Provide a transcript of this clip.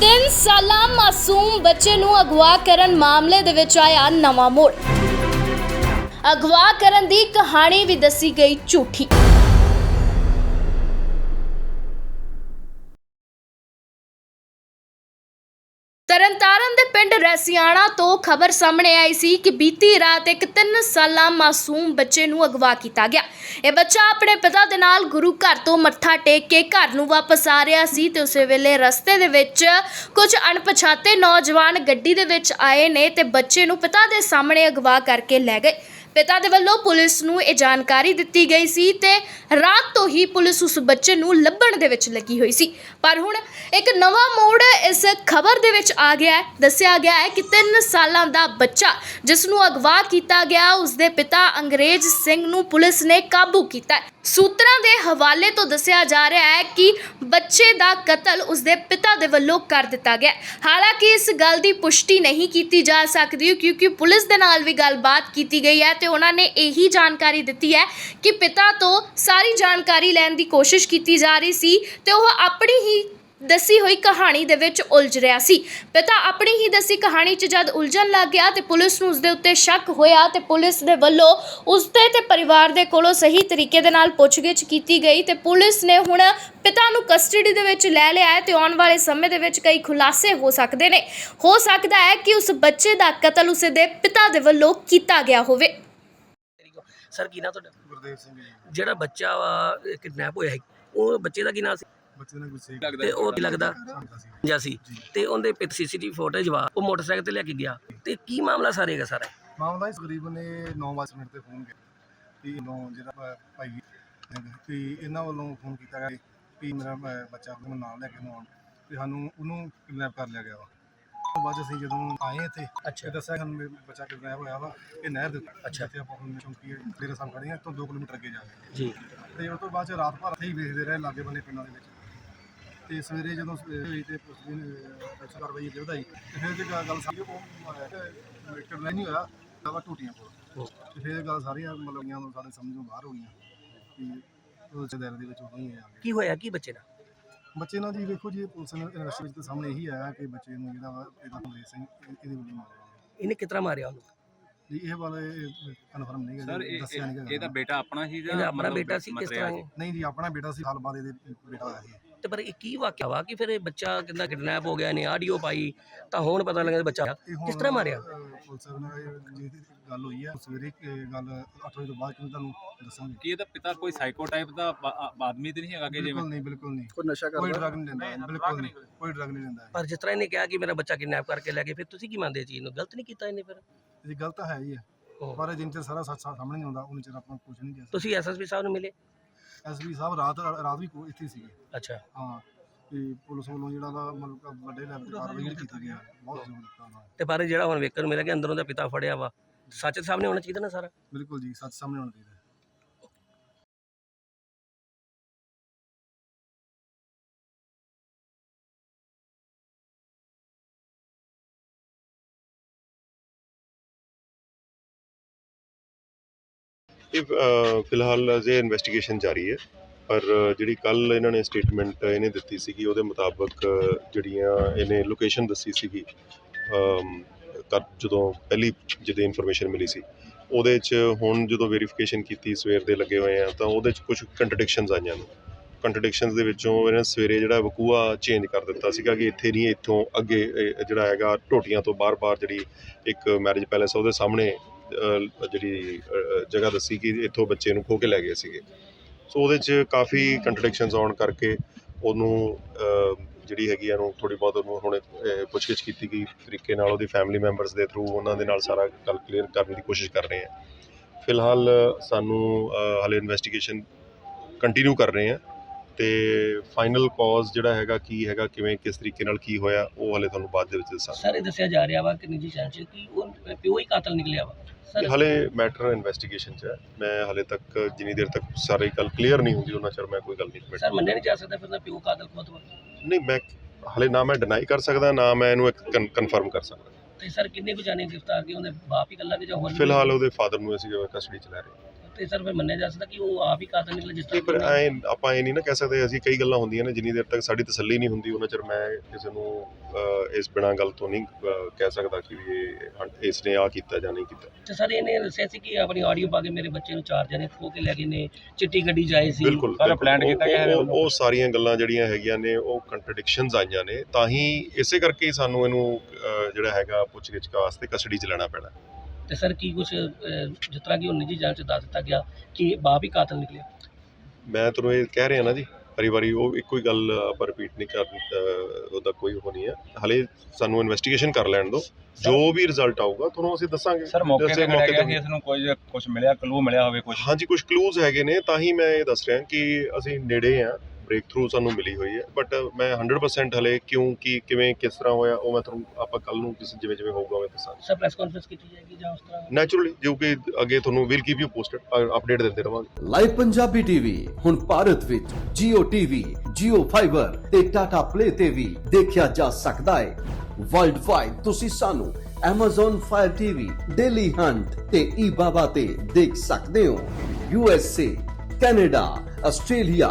3 ਸਾਲਾ ਮਾਸੂਮ ਬੱਚੇ ਨੂੰ ਅਗਵਾ ਕਰਨ ਮਾਮਲੇ ਦੇ ਵਿੱਚ ਆਇਆ ਨਵਾਂ ਮੋੜ। ਅਗਵਾ ਕਰਨ ਦੀ ਕਹਾਣੀ ਵੀ ਦੱਸੀ ਗਈ ਝੂਠੀ। ਤਰਨਤਾਰਨ ਦੇ ਪਿੰਡ ਰਸਿਆਣਾ ਤੋਂ ਖਬਰ ਸਾਹਮਣੇ ਆਈ ਸੀ ਕਿ ਬੀਤੀ ਰਾਤ ਇੱਕ 3 ਸਾਲਾ ਮਾਸੂਮ ਬੱਚੇ ਨੂੰ ਅਗਵਾ ਕੀਤਾ ਗਿਆ। ਇਹ ਬੱਚਾ ਆਪਣੇ ਪਿਤਾ ਦੇ ਨਾਲ ਗੁਰੂ ਘਰ ਤੋਂ ਮੱਥਾ ਟੇਕ ਕੇ ਘਰ ਨੂੰ ਵਾਪਸ ਆ ਰਿਹਾ ਸੀ ਤੇ ਉਸੇ ਵੇਲੇ ਰਸਤੇ ਦੇ ਵਿੱਚ ਕੁਝ ਅਣਪਛਾਤੇ ਨੌਜਵਾਨ ਗੱਡੀ ਦੇ ਵਿੱਚ ਆਏ ਨੇ ਤੇ ਬੱਚੇ ਨੂੰ ਪਿਤਾ ਦੇ ਸਾਹਮਣੇ ਅਗਵਾ ਕਰਕੇ ਲੈ ਗਏ। ਪਿਤਾ ਦੇ ਵੱਲੋਂ ਪੁਲਿਸ ਨੂੰ ਇਹ ਜਾਣਕਾਰੀ ਦਿੱਤੀ ਗਈ ਸੀ ਤੇ ਰਾਤ ਤੋਂ ਹੀ ਪੁਲਿਸ ਉਸ ਬੱਚੇ ਨੂੰ ਲੱਭਣ ਦੇ ਵਿੱਚ ਲੱਗੀ ਹੋਈ ਸੀ। ਪਰ ਹੁਣ ਇੱਕ ਨਵਾਂ ਮੋੜ ਇਸ ਖਬਰ ਦੇ ਵਿੱਚ ਆ ਗਿਆ ਹੈ। ਦੱਸਿਆ ਗਿਆ ਹੈ ਕਿ 3 ਸਾਲਾਂ ਦਾ ਬੱਚਾ ਜਿਸ ਨੂੰ ਅਗਵਾ ਕੀਤਾ ਗਿਆ, ਉਸ ਦੇ ਪਿਤਾ ਅੰਗਰੇਜ਼ ਸਿੰਘ ਨੂੰ ਪੁਲਿਸ ਨੇ ਕਾਬੂ ਕੀਤਾ ਹੈ। ਸੂਤਰਾਂ ਦੇ ਹਵਾਲੇ ਤੋਂ ਦੱਸਿਆ ਜਾ ਰਿਹਾ ਹੈ ਕਿ ਬੱਚੇ ਦਾ ਕਤਲ ਉਸ ਦੇ ਪਿਤਾ ਦੇ ਵੱਲੋਂ ਕਰ ਦਿੱਤਾ ਗਿਆ ਹੈ। ਹਾਲਾਂਕਿ ਇਸ ਗੱਲ ਦੀ ਪੁਸ਼ਟੀ ਨਹੀਂ ਕੀਤੀ ਜਾ ਸਕਦੀ ਕਿਉਂਕਿ ਪੁਲਿਸ ਦੇ ਨਾਲ ਵੀ ਗੱਲਬਾਤ ਕੀਤੀ ਗਈ ਹੈ ਤੇ ਉਹਨਾਂ ਨੇ ਇਹੀ ਜਾਣਕਾਰੀ ਦਿੱਤੀ ਹੈ ਕਿ ਪਿਤਾ ਤੋਂ ਸਾਰੀ ਜਾਣਕਾਰੀ ਲੈਣ ਦੀ ਕੋਸ਼ਿਸ਼ ਕੀਤੀ ਜਾ ਰਹੀ ਸੀ ਤੇ ਉਹ ਆਪਣੀ ਹੀ ਦੱਸੀ ਹੋਈ ਕਹਾਣੀ ਦੇ ਵਿੱਚ ਉਲਝ ਰਿਹਾ ਸੀ। ਪਿਤਾ ਆਪਣੀ ਹੀ ਦੱਸੀ ਕਹਾਣੀ 'ਚ ਜਦ ਉਲਝਣ ਲੱਗ ਗਿਆ ਤੇ ਪੁਲਿਸ ਨੂੰ ਉਸ ਦੇ ਉੱਤੇ ਸ਼ੱਕ ਹੋਇਆ ਤੇ ਪੁਲਿਸ ਦੇ ਵੱਲੋਂ ਉਸ ਤੇ ਤੇ ਪਰਿਵਾਰ ਦੇ ਕੋਲੋਂ ਸਹੀ ਤਰੀਕੇ ਦੇ ਨਾਲ ਪੁੱਛਗਿੱਛ ਕੀਤੀ ਗਈ ਤੇ ਪੁਲਿਸ ਨੇ ਹੁਣ ਪਿਤਾ ਨੂੰ ਕਸਟਡੀ ਦੇ ਵਿੱਚ ਲੈ ਲਿਆ ਹੈ ਤੇ ਆਉਣ ਵਾਲੇ ਸਮੇਂ ਦੇ ਵਿੱਚ ਕਈ ਖੁਲਾਸੇ ਹੋ ਸਕਦੇ ਨੇ। ਹੋ ਸਕਦਾ ਹੈ ਕਿ ਉਸ ਬੱਚੇ ਦਾ ਕਤਲ ਉਸਦੇ ਪਿਤਾ ਦੇ ਵੱਲੋਂ ਕੀਤਾ ਗਿਆ ਹੋਵੇ। ਸਰ ਕੀ ਨਾਂ ਤੁਹਾਡਾ? ਗੁਰਦੇਵ ਸਿੰਘ ਜੀ। ਜਿਹੜਾ ਬੱਚਾ ਵਾ ਕਿਡਨੈਪ ਹੋਇਆ ਸੀ ਉਹ ਬੱਚੇ ਦਾ ਕੀ ਨਾਂ ਸੀ? ਬੱਚੇ ਨਾਲ ਗੁੱਸੇ ਤੇ ਉਹ ਕੀ ਲੱਗਦਾ? ਜਾਂ ਸੀ? ਤੇ ਉਹਦੇ ਪਿੱਛੇ ਸੀਸੀਟੀਵੀ ਫੁਟੇਜ ਵਾ ਉਹ ਮੋਟਰਸਾਈਕਲ ਤੇ ਲੈ ਕੇ ਗਿਆ। ਤੇ ਕੀ ਮਾਮਲਾ ਸਾਰੇ ਹੈਗਾ ਸਾਰਾ? ਮਾਮਲਾ ਇਸ ਤਕਰੀਬਨ ਨੇ 9 ਮਿੰਟ ਤੇ ਫੋਨ ਕੀਤਾ। ਕਿ ਨੌ ਜਿਹੜਾ ਭਾ- ਭਾਈ ਕਿ ਇਹਨਾਂ ਵੱਲੋਂ ਫੋਨ ਕੀਤਾ ਗਿਆ ਕਿ ਮੇਰਾ ਬ- ਬੱਚਾ ਨੂੰ ਨਾਲ ਲੈ ਕੇ ਨੂੰ ਆਉਣ। ਤੇ ਸਾਨੂੰ ਉਹਨੂੰ ਕਿਡਨੈਪ ਕਰ ਲਿਆ ਗਿਆ ਵਾ। ਤੋਂ ਬਾਅਦ ਅਸੀਂ ਜਦੋਂ ਆਏ ਇੱਥੇ ਅੱਛਾ। ਤੇ ਦੱਸਿਆ ਸਾਨੂੰ ਵੀ ਬੱਚਾ ਕਿਡਨੈਪ ਹੋਇਆ ਵਾ ਇਹ ਨਹਿਰ ਦੇ ਉੱਤੇ। ਅੱਛਾ। ਜਿੱਥੇ ਆਪਾਂ ਹੁਣ ਚੌਂਕੀ ਡੇਰਾ ਸਾਹਿਬ ਖੜੇ ਹਾਂ ਤੋਂ 2 ਕਿਲੋਮੀਟਰ ਅੱਗੇ ਜਾ ਕੇ ਜੀ। ਤੇ ਉਸ ਤੋਂ ਬਾਅਦ 'ਚ ਰਾਤ ਭਰ ਇੱਥੇ ਹੀ ਵੇਖਦੇ ਰਹੇ ਲਾਗੇ ਬੰਨੇ ਪਿੰਡਾਂ ਦੇ ਵਿੱਚ। ਤੇ ਸਵੇਰੇ ਜਦੋਂ ਹੋਈ ਤੇ ਪੁਲਿਸ ਦੀ ਪੁਲਿਸ ਕਾਰਵਾਈ ਅੱਗੇ ਵਧਾਈ ਤੇ ਫਿਰ ਜੇ ਗੱਲ ਸਾਰੀ ਉਹ ਕਿਡਨੈਪ ਨਹੀਂ ਹੋਇਆ ਤਾਂ ਵਾ ਟੂਟੀਆਂ ਕੋਲ। ਤੇ ਫਿਰ ਗੱਲ ਸਾਰੀਆਂ ਮਤਲਬ ਨੂੰ ਸਾਡੇ ਸਮਝੋਂ ਬਾਹਰ ਹੋ ਗਈਆਂ। ਉਸ ਦੇ ਵਿੱਚ ਆ। ਕੀ ਹੋਇਆ ਕੀ ਬੱਚੇ ਦਾ? ਬੱਚੇ ਨਾਲ ਜੀ ਵੇਖੋ ਜੀ ਪੁਲਿਸ ਨੇ ਇਨਵੈਸਟੀਗੇਸ਼ਨ ਵਿੱਚ ਤਾਂ ਸਾਹਮਣੇ ਇਹੀ ਆਇਆ ਕਿ ਬੱਚੇ ਨੂੰ ਜਿਹੜਾ ਵਾ ਇਹਦਾ ਅੰਗਰੇਜ਼ ਸਿੰਘ ਇਹ- ਇਹਦੇ ਵੱਲੋਂ ਮਾਰਿਆ ਇਹਨੇ ਕਿਤਰਾ ਮਾਰਿਆ ਉਹਨੂੰ? ਜੀ ਇਹ ਵਾਲੇ ਕਨਫਰਮ ਨਹੀਂ ਸਰ ਹੈ ਇਹ ਦੱਸਿਆ ਨਹੀਂ ਗਿਆ ਇਹਦਾ ਬੇਟਾ ਆਪਣਾ ਸੀ ਜਾਂ ਇਹਦਾ ਆਪਣਾ ਮਤਲਬ ਬੇਟਾ ਸੀ ਕਿਸ ਮਤਰਿਆ ਤਰ੍ਹਾਂ ਸੀ? ਨਹੀਂ ਜੀ ਆਪਣਾ ਬੇਟਾ ਸੀ ਸਾਲ ਬਾਅਦ ਇਹਦੇ ਬੇਟਾ ਹੋਇਆ ਸੀ। ਤੇ ਪਰ ਇਹ ਕੀ ਵਾਕਿਆ ਵਾ ਕਿ ਫਿਰ ਇਹ ਬੱਚਾ ਕਿੰਨਾ ਕਿਡਨੈਪ ਹੋ ਗਿਆ ਨੇ ਆਡੀਓ ਪਾਈ ਤਾਂ ਹੁਣ ਪਤਾ ਲੱਗਾ ਬੱਚਾ ਕਿਸ ਤਰ੍ਹਾਂ ਮਾਰਿਆ? ਅਹ, ਪੁਲਿਸ ਨਾਲ ਇਹ ਜਿਹਦੀ ਗੱਲ ਹੋਈ ਹੈ ਸਵੇਰੇ ਇਹ ਗੱਲ 8 ਵਜੇ ਤੋਂ ਬਾਅਦ ਕਿਉਂ ਤੁਹਾਨੂੰ ਦੱਸਾਂਗੇ। ਕੀ ਇਹਦਾ ਪਿਤਾ ਕੋਈ ਸਾਈਕੋ ਟਾਈਪ ਦਾ ਬਾ- ਆ- ਆਦਮੀ ਤੇ ਨਹੀਂ ਹੈਗਾ ਕਿ ਜਿਵੇਂ? ਬਿਲਕੁਲ ਨਹੀਂ ਬਿਲਕੁਲ ਨਹੀਂ। ਕੋਈ ਨਸ਼ਾ ਕੋਈ ਕਰਦਾ ਡਰਗ ਨਹੀਂ ਲੈਂਦਾ ਬਿਲਕੁਲ ਨਹੀਂ ਕੋਈ। ਡਰਗ ਨਹੀਂ ਲੈਂਦਾ। ਪਰ ਜਿਸ ਤਰ੍ਹਾਂ ਇਹਨੇ ਕਿਹਾ ਕਿ ਮੇਰਾ ਬੱਚਾ ਕਿਡਨੈਪ ਕਰਕੇ ਲੈ ਗਏ ਫਿਰ ਤੁਸੀਂ ਕੀ ਮੰਨਦੇ ਚੀਜ਼ ਨੂੰ? ਗਲਤ ਨਹੀਂ ਕੀਤਾ ਇਹਨੇ ਫਿਰ? ਇਹ ਗਲਤ ਤਾਂ ਹੈ ਹੀ ਹੈ। ਪਰ ਜਿੰਨ ਚਿਰ ਸਾਰਾ ਸੱਚ ਸਾਹਮਣੇ ਨਹੀਂ ਆਉਂਦਾ ਉਹਨਾਂ ਚਿਰ ਆਪਾਂ ਕੁਝ ਨਹੀਂ ਕਹਿ ਤੁਸੀਂ ਐਸਐਸਪੀ ਸਾਹਿਬ ਨੂੰ ਮਿਲੇ? ਐਸਪੀ ਸਾਹਿਬ ਰਾਤ ਰਾਤ ਵੀ ਕੋ ਇੱਥੇ ਸੀਗੇ ਅੱਛਾ ਹਾਂ ਤੇ ਪੁਲਿਸ ਵੱਲੋਂ ਜਿਹੜਾ ਵਾ ਮਤਲਬ ਵੱਡੇ ਲੈਵਲ ਤੇ ਕਾਰਵਾਈ ਜਿਹੜੀ ਕੀਤੀ ਹੈ ਬਹੁਤ ਜ਼ਰੂਰ ਦਿੱਤਾ। ਤੇ ਪਰ ਜਿਹੜਾ ਹੁਣ ਵੇਖਣ ਨੂੰ ਮਿਲਿਆ ਕਿ ਅੰਦਰੋਂ ਦਾ ਪਿਤਾ ਫੜਿਆ ਵਾ ਸੱਚ ਸਾਹਮਣੇ ਹੋਣਾ ਚਾਹੀਦਾ ਨਾ ਸਾਰਾ ਬਿਲਕੁਲ ਜੀ ਸੱਚ ਸਾਹਮਣੇ ਆਉਣਾ ਚਾਹੀਦਾ ਹੈ। ਇਹ ਫਿਲਹਾਲ ਅਜੇ ਇਨਵੈਸਟੀਗੇਸ਼ਨ ਜਾਰੀ ਹੈ ਪਰ ਜਿਹੜੀ ਕੱਲ ਇਹਨਾਂ ਨੇ ਸਟੇਟਮੈਂਟ ਇਹਨੇ ਦਿੱਤੀ ਸੀਗੀ ਉਹਦੇ ਮੁਤਾਬਕ ਜਿਹੜੀਆਂ ਇਹਨੇ ਲੋਕੇਸ਼ਨ ਦੱਸੀ ਸੀਗੀ ਅਮ, ਤਾਂ ਜਦੋਂ ਪਹਿਲੀ ਜਦੋਂ ਇਨਫੋਰਮੇਸ਼ਨ ਮਿਲੀ ਸੀ ਉਹਦੇ 'ਚ ਹੁਣ ਜਦੋਂ ਵੈਰੀਫਿਕੇਸ਼ਨ ਕੀਤੀ ਸਵੇਰ ਦੇ ਲੱਗੇ ਹੋਏ ਆ ਤਾਂ ਉਹਦੇ 'ਚ ਕੁਝ ਕੰਟਰਡਿਕਸ਼ਨਸ ਆਈਆਂ ਨੇ। ਕੰਟਰਡਿਕਸ਼ਨਸ ਦੇ ਵਿੱਚੋਂ ਇਹਨਾਂ ਸਵੇਰੇ ਜਿਹੜਾ ਵਕੂਆ ਚੇਂਜ ਕਰ ਦਿੱਤਾ ਸੀਗਾ ਕਿ ਇੱਥੇ ਨਹੀਂ ਇੱਥੋਂ ਅੱਗੇ ਜਿਹੜਾ ਹੈਗਾ ਟੋਟੀਆਂ ਤੋਂ ਬਾਰ-ਬਾਰ ਜਿਹੜੀ ਇੱਕ ਮੈਰਿਜ ਪੈਲੇਸ ਉਹਦੇ ਸਾਹਮਣੇ ਜਿਹੜੀ ਜਗ੍ਹਾ ਦੱਸੀ ਕਿ ਇੱਥੋਂ ਬੱਚੇ ਨੂੰ ਖੋ ਕੇ ਲੈ ਗਏ ਸੀਗੇ। ਸੋ ਉਹਦੇ 'ਚ ਕਾਫੀ ਕੰਟਰਡਿਕਸ਼ਨਸ ਆਉਣ ਕਰਕੇ ਉਹਨੂੰ ਜਿਹੜੀ ਹੈਗੀ ਆ ਨੂੰ ਥੋੜੀ ਬਹੁਤ ਉਹਨੂੰ ਹੁਣ ਪੁੱਛਗਿੱਛ ਕੀਤੀ ਗਈ ਤਰੀਕੇ ਨਾਲ ਉਹਦੀ ਫੈਮਿਲੀ ਮੈਂਬਰਸ ਦੇ ਥਰੂ ਉਹਨਾਂ ਦੇ ਨਾਲ ਸਾਰਾ ਗੱਲ ਕਲੀਅਰ ਕਰਨ ਦੀ ਕੋਸ਼ਿਸ਼ ਕਰ ਰਹੇ ਹਾਂ ਫਿਲਹਾਲ ਸਾਨੂੰ ਹਾਲੇ ਇਨਵੈਸਟੀਗੇਸ਼ਨ ਕੰਟੀਨਿਊ ਕਰ ਰਹੇ ਹਾਂ ਤੇ ਫਾਈਨਲ ਕਾਜ਼ ਜਿਹੜਾ ਹੈਗਾ, ਕੀ ਹੈਗਾ, ਕਿਵੇਂ, ਕਿਸ ਤਰੀਕੇ ਨਾਲ ਕੀ ਹੋਇਆ, ਉਹ ਹਾਲੇ ਤੁਹਾਨੂੰ ਬਾਅਦ ਦੇ ਵਿੱਚ ਦੱਸਾਂ ਸਰ ਇਹ ਦੱਸਿਆ ਜਾ ਰਿਹਾ ਵਾ ਕਿ ਨਿੱਜੀ ਸੈਂਸ ਕਿ ਉਹ, ਪਿਓ ਹੀ ਕਾਤਲ ਨਿਕਲਿਆ ਵਾ। ਹਾਲੇ ਮੈਟਰ ਇਨਵੈਸਟੀਗੇਸ਼ਨ 'ਚ ਹੈ। ਮੈਂ ਹਾਲੇ ਤੱਕ ਜਿੰਨੀ ਦੇਰ ਤੱਕ ਸਾਰੀ ਗੱਲ ਕਲੀਅਰ ਨਹੀਂ ਹੁੰਦੀ ਉਹਨਾਂ ਚਿਰ ਮੈਂ ਕੋਈ ਗੱਲ ਨਹੀਂ ਸਰ ਕਮੈਂਟ ਮੰਨਿਆ ਨਹੀਂ ਜਾ ਸਕਦਾ ਫਿਰ ਤਾਂ ਪਿਓ ਕਾਤਲ ਖੁਦ ਵਾ ਨਹੀਂ ਮੈਂ ਹਾਲੇ ਨਾ ਮੈਂ ਡਿਨਾਈ ਕਰ ਸਕਦਾ ਨਾ ਮੈਂ ਇਹਨੂੰ ਕਨਫਰਮ ਕਰ ਸਕਦਾ। ਤੇ ਸਰ ਕਿੰਨੇ ਕੁ ਜਾਣੇ ਗ੍ਰਿਫਤਾਰ ਕੀਤੇ? ਉਹਦੇ ਬਾਪ ਹੀ ਇਕੱਲਾ ਕਿ ਜਾਂ ਹੋਰ ਵੀ? ਫਿਲਹਾਲ ਉਹਦੇ ਫਾਦਰ ਨੂੰ ਅਸੀਂ ਕਸਟਡੀ 'ਚ ਲੈ ਰਹੇ ਹਾਂ। ਤੇ ਸਰ ਫਿਰ ਮੰਨਿਆ ਜਾ ਸਕਦਾ ਕਿ ਉਹ ਆਪ ਹੀ ਕਾਤਲ ਨਿਕਲੇ ਜਿਸ ਨਹੀਂ ਪਰ ਤਰ੍ਹਾਂ ਐ ਆਪਾਂ ਇਹ ਨਹੀਂ ਨਾ ਕਹਿ ਸਕਦੇ ਅਸੀਂ ਕਈ ਗੱਲਾਂ ਹੁੰਦੀਆਂ ਨੇ ਜਿੰਨੀ ਦੇਰ ਤੱਕ ਸਾਡੀ ਤਸੱਲੀ ਨਹੀਂ ਹੁੰਦੀ ਉਹਨਾਂ ਚਿਰ ਮੈਂ ਕਿਸੇ ਨੂੰ ਇਸ ਬਿਨਾਂ ਗੱਲ ਤੋਂ ਨਹੀਂ ਕਹਿ ਸਕਦਾ ਕਿ ਵੀ ਇਹ ਇਸ ਨੇ ਆ ਕੀਤਾ ਜਾਂ ਨਹੀਂ ਕੀਤਾ। ਤੇ ਸਰ ਇਹਨੇ ਦੱਸਿਆ ਸੀ ਕਿ ਆਪਣੀ ਆਡੀਓ ਪਾ ਕੇ ਮੇਰੇ ਬੱਚੇ ਨੂੰ ਚਾਰ ਜਣੇ ਖੋ ਕੇ ਲੈ ਗਏ ਨੇ ਚਿੱਟੀ ਗੱਡੀ ਜਾਈ ਸੀ। ਬਿਲਕੁਲ ਸਾਰਾ plan ਕੀਤਾ ਗਿਆ ਹੈ ਉਹ- ਸਾਰੀਆਂ ਗੱਲਾਂ ਜਿਹੜੀਆਂ ਹੈਗੀਆਂ ਨੇ ਉਹ ਕੰਟਰਡਿਕਸ਼ਨਸ ਆਈਆਂ ਨੇ ਤਾਂ ਹੀ ਇਸੇ ਕਰਕੇ ਸਾਨੂੰ ਇਹਨੂੰ ਜਿਹੜਾ ਹੈਗਾ ਪੁੱਛਗਿੱਛ ਵਾਸਤੇ ਕਸਟਡੀ ਚ ਲੈਣਾ ਪੈਣਾ। ਤੇ ਸਰ ਕੀ ਕੁਝ ਜਿਸ ਤਰ੍ਹਾਂ ਕਿ ਉਹ ਨਿੱਜੀ ਜਾਂਚ ਦੱਸ ਦਿੱਤਾ ਗਿਆ ਕਿ ਬਾਪ ਹੀ ਕਾਤਲ ਨਿਕਲਿਆ? ਮੈਂ ਤੁਹਾਨੂੰ ਇਹ ਕਹਿ ਰਿਹਾ ਨਾ ਜੀ ਵਾਰੀ ਵਾਰੀ ਉਹ ਇੱਕੋ ਹੀ ਗੱਲ ਆਪਾਂ ਰਿਪੀਟ ਨਹੀਂ ਕਰ ਅਹ, ਉਹਦਾ ਕੋਈ ਉਹ ਨਹੀਂ ਹੈ। ਹਲੇ ਸਾਨੂੰ ਇਨਵੈਸਟੀਗੇਸ਼ਨ ਕਰ ਲੈਣ ਦਿਓ। ਜੋ ਵੀ ਰਿਜ਼ਲਟ ਆਊਗਾ ਤੁਹਾਨੂੰ ਅਸੀਂ ਦੱਸਾਂਗੇ। ਸਰ ਮੌਕੇ ਤੇ ਗਿਆ ਤੇ- ਸੀ ਇਸ ਨੂੰ ਕੁਝ ਕੁਝ ਮਿਲਿਆ ਕਲੂ ਮਿਲਿਆ ਹੋਵੇ ਕੁਝ ਹਾਂਜੀ ਕੁਝ ਕਲੂਜ਼ ਹੈਗੇ ਨੇ ਤਾਂ ਹੀ ਮੈਂ ਇਹ ਦੱਸ ਰਿਹਾ ਕਿ ਅਸੀਂ ਨੇੜੇ ਆ ਬ੍ਰੇਕ ਥਰੂ ਸਾਨੂੰ ਮਿਲੀ ਹੋਈ ਹੈ। ਬਟ ਮੈਂ 100% ਹਲੇ ਕਿਉਂ ਕੀ ਕਿਵੇਂ ਕਿਸ ਤਰ੍ਹਾਂ ਹੋਇਆ ਉਹ ਮੈਂ ਤੁਹਾਨੂੰ ਆਪਾਂ ਕੱਲ ਨੂੰ ਕਿਸੇ ਜਿਵੇਂ ਜਿਵੇਂ ਹੋਊਗਾ ਮੈਂ ਦੱਸਾਂਗਾ। ਸਰ ਪ੍ਰੈਸ ਕਾਨਫਰੰਸ ਕੀਤੀ ਜਾਏਗੀ ਜਾਂ ਉਸ ਤਰ੍ਹਾਂ? ਨੈਚੁਰਲੀ ਜੋ ਕਿ ਅੱਗੇ ਤੁਹਾਨੂੰ will keep you posted update ਦਿੰਦੇ ਰਵਾਂਗੇ। ਲਾਈਵ ਪੰਜਾਬੀ ਟੀਵੀ ਹੁਣ ਭਾਰਤ ਵਿੱਚ Jio TV, Jio Fiber ਤੇ Tata Play ਤੇ ਵੀ ਦੇਖਿਆ ਜਾ ਸਕਦਾ ਹੈ। ਵਰਲਡ ਵਾਈਡ ਤੁਸੀਂ ਸਾਨੂੰ Amazon Fire TV, Daily Hunt ਤੇ eBaba ਤੇ ਦੇਖ ਸਕਦੇ ਹੋ। USA, Canada, Australia,